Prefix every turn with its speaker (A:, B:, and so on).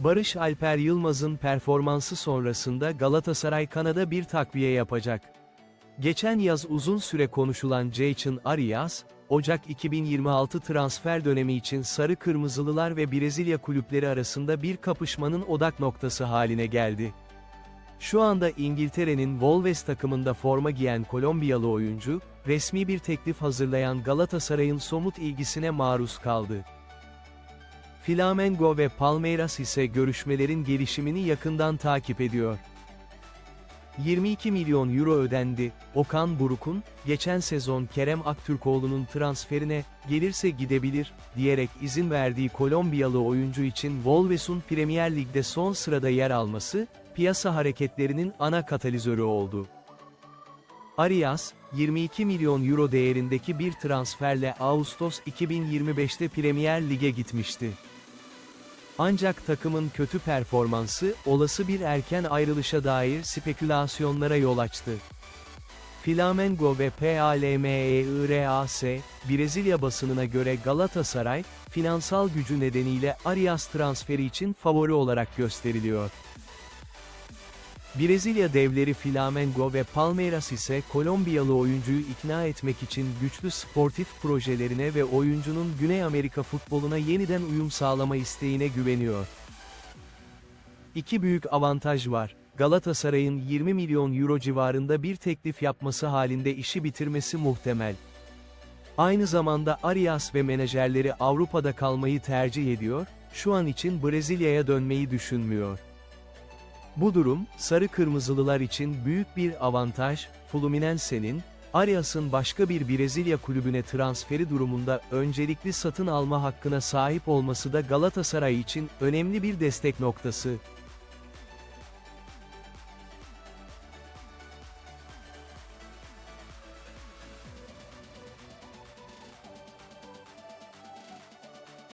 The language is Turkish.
A: Barış Alper Yılmaz'ın performansı sonrasında Galatasaray Kanada bir takviye yapacak. Geçen yaz uzun süre konuşulan Jayson Arias, Ocak 2026 transfer dönemi için Sarı Kırmızılılar ve Brezilya kulüpleri arasında bir kapışmanın odak noktası haline geldi. Şu anda İngiltere'nin Wolves takımında forma giyen Kolombiyalı oyuncu, resmi bir teklif hazırlayan Galatasaray'ın somut ilgisine maruz kaldı. Flamengo ve Palmeiras ise görüşmelerin gelişimini yakından takip ediyor. 22 milyon euro ödendi. Okan Buruk'un, geçen sezon Kerem Aktürkoğlu'nun transferine, gelirse gidebilir, diyerek izin verdiği Kolombiyalı oyuncu için Wolves'un Premier Lig'de son sırada yer alması, piyasa hareketlerinin ana katalizörü oldu. Arias, 22 milyon euro değerindeki bir transferle Ağustos 2025'te Premier Lig'e gitmişti. Ancak takımın kötü performansı, olası bir erken ayrılışa dair spekülasyonlara yol açtı. Flamengo ve PALMEIRAS, Brezilya basınına göre Galatasaray, finansal gücü nedeniyle Arias transferi için favori olarak gösteriliyor. Brezilya devleri Flamengo ve Palmeiras ise Kolombiyalı oyuncuyu ikna etmek için güçlü sportif projelerine ve oyuncunun Güney Amerika futboluna yeniden uyum sağlama isteğine güveniyor. İki büyük avantaj var. Galatasaray'ın 20 milyon euro civarında bir teklif yapması halinde işi bitirmesi muhtemel. Aynı zamanda Arias ve menajerleri Avrupa'da kalmayı tercih ediyor, şu an için Brezilya'ya dönmeyi düşünmüyor. Bu durum, Sarı Kırmızılılar için büyük bir avantaj, Fluminense'nin, Arias'ın başka bir Brezilya kulübüne transferi durumunda öncelikli satın alma hakkına sahip olması da Galatasaray için önemli bir destek noktası.